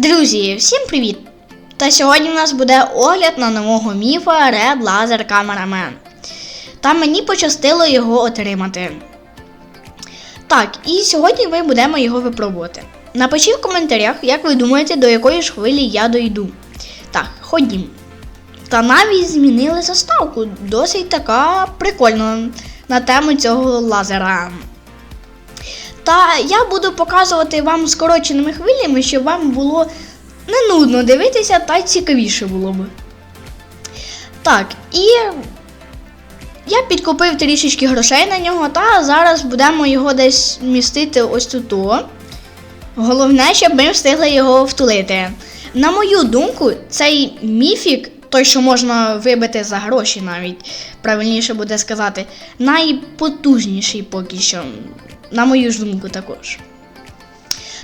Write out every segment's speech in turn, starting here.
Друзі, всім привіт! Та сьогодні у нас буде огляд на нового міфа Red Laser Cameraman. Та мені пощастило його отримати. Так, і сьогодні ми будемо його випробувати. Напишіть в коментарях, як ви думаєте, до якої ж хвилі я дойду. Так, ходім. Та навіть змінили заставку. Досить така прикольна на тему цього лазера. Та я буду показувати вам скороченими хвилями, щоб вам було не нудно дивитися, та цікавіше було б. Так, і я підкупив трішечки грошей на нього, та зараз будемо його десь містити ось тут. Головне, щоб ми встигли його втулити. На мою думку, цей міфік, той, що можна вибити за гроші навіть, правильніше буде сказати, найпотужніший поки що. На мою ж думку також.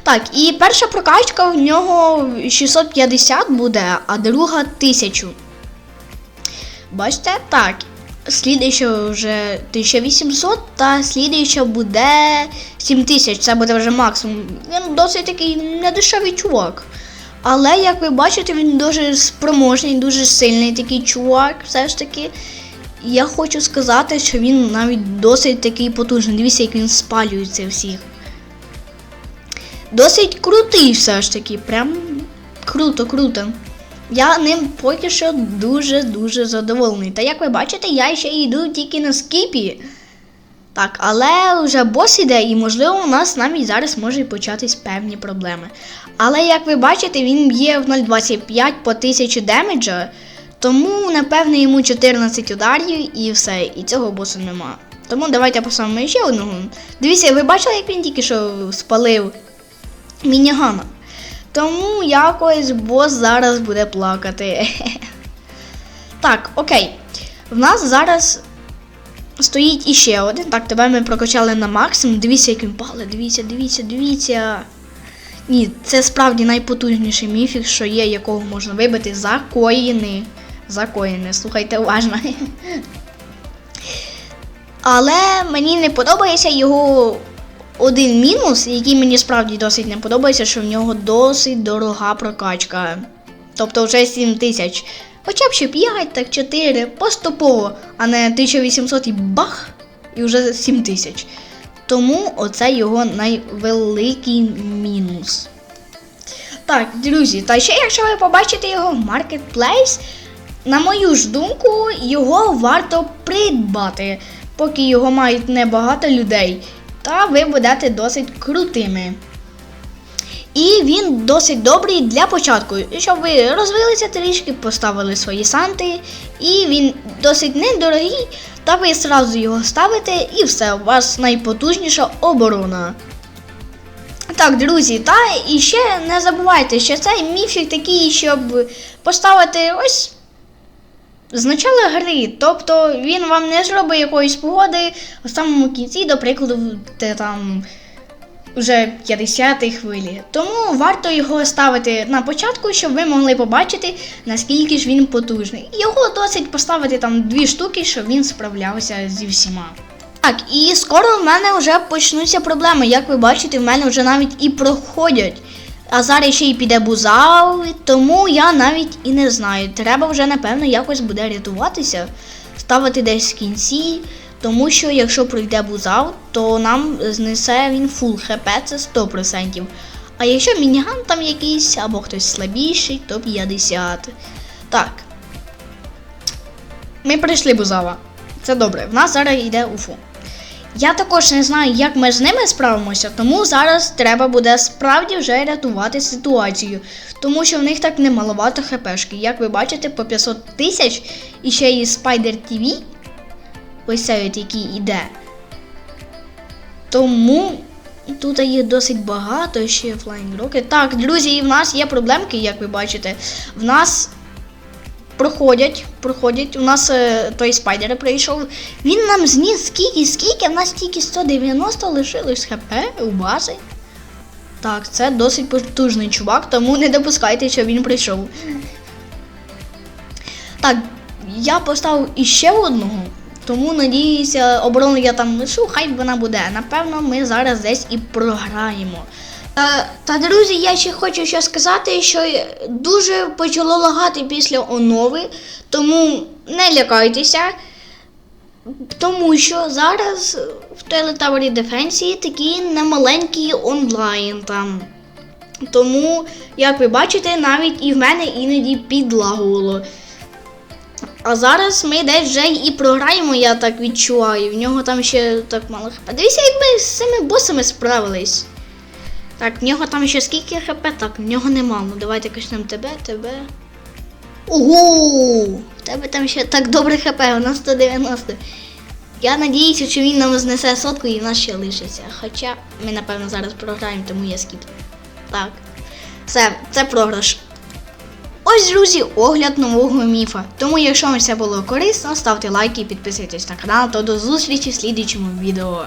Так, і перша прокачка в нього 650 буде, а друга 1000. Бачите? Так. Слідуюча вже 1800, та слідуюча буде 7000. Це буде вже максимум. Він досить такий недешевий чувак. Але, як ви бачите, він дуже спроможний, дуже сильний такий чувак, все ж таки. Я хочу сказати, що він навіть досить такий потужний. Дивіться, як він спалюється всіх. Досить крутий все ж таки. Прям круто, круто. Я ним поки що дуже-дуже задоволений. Та як ви бачите, я ще йду тільки на скіпі. Так, але вже бос іде, і можливо у нас навіть зараз можуть початись певні проблеми. Але як ви бачите, він б'є в 0,25 по 1000 демеджа. Тому, напевно, йому 14 ударів і все, і цього босу нема. Тому давайте поставимо ще одного. Дивіться, ви бачили, як він тільки що спалив мінігана. Тому якось бос зараз буде плакати. Так, окей. В нас зараз стоїть іще один. Так, тебе ми прокачали на максимум. Дивіться, як він палить. Дивіться, дивіться, дивіться. Ні, це справді найпотужніший міфік, що є, якого можна вибити за коїни. За коїни, слухайте уважно. Але мені не подобається його один мінус, який мені справді досить не подобається, що в нього досить дорога прокачка. Тобто вже 7 тисяч. Хоча б ще 5, так 4, поступово, а не 1800 і бах, і вже 7 тисяч. Тому оце його найвеликий мінус. Так, друзі, та ще якщо ви побачите його в Marketplace, на мою ж думку, його варто придбати, поки його мають небагато людей, та ви будете досить крутими. І він досить добрий для початку, щоб ви розвилися трішки, поставили свої санти, і він досить недорогий, та ви одразу його ставите, і все, у вас найпотужніша оборона. Так, друзі, та і ще не забувайте, що цей міфік такий, щоб поставити ось з начала гри. Тобто він вам не зробить якоїсь погоди в самому кінці, до прикладу, те там вже 50 хвилі. Тому варто його ставити на початку, щоб ви могли побачити, наскільки ж він потужний. Його досить поставити там дві штуки, щоб він справлявся зі всіма. Так, і скоро в мене вже почнуться проблеми. Як ви бачите, в мене вже навіть і проходять. А зараз ще й піде бузал, тому я навіть і не знаю. Треба вже, напевно, якось буде рятуватися, ставити десь в кінці. Тому що якщо пройде бузал, то нам знесе він фул хп, це 100%. А якщо мініган там якийсь або хтось слабіший, то 50. Так. Ми прийшли бузала. Це добре. В нас зараз йде уфу. Я також не знаю, як ми з ними справимося, тому зараз треба буде справді вже рятувати ситуацію. Тому що в них так немаловато хпшки. Як ви бачите, по 500 тисяч і ще і Spider TV. Ось цей от який іде. Тому тут є досить багато ще Flying Rocket. Так, друзі, і в нас є проблемки, як ви бачите. В нас проходять, проходять. У нас е, той спайдер прийшов. Він нам зніс скільки, скільки, в нас тільки 190 лишилось хп у бази. Так, це досить потужний чувак, тому не допускайте, що він прийшов. Так, я поставив іще одного. Тому надіюся, оборону я там лишу, хай вона буде. Напевно, ми зараз десь і програємо. Та, та друзі, я ще хочу ще сказати, що дуже почало лагати після онови, тому не лякайтеся. Тому що зараз в Телетавері Дефенсі такий немаленький онлайн там. Тому, як ви бачите, навіть і в мене іноді підлагувало. А зараз ми десь вже і програємо, я так відчуваю. В нього там ще так мало. Дивіться, як ми з цими босами справились. Так, в нього там ще скільки хп? Так, в нього немало. Ну давайте качнемо тебе, тебе. Ого! В тебе там ще так добре хп, у нас 190. Я надіюся, що він нам знесе сотку і в нас ще лишиться. Хоча ми, напевно, зараз програємо, тому я скіп. Так. Все, це програш. Ось, друзі, огляд нового міфа. Тому, якщо вам це було корисно, ставте лайки і підписуйтесь на канал, то до зустрічі в слідчому відео.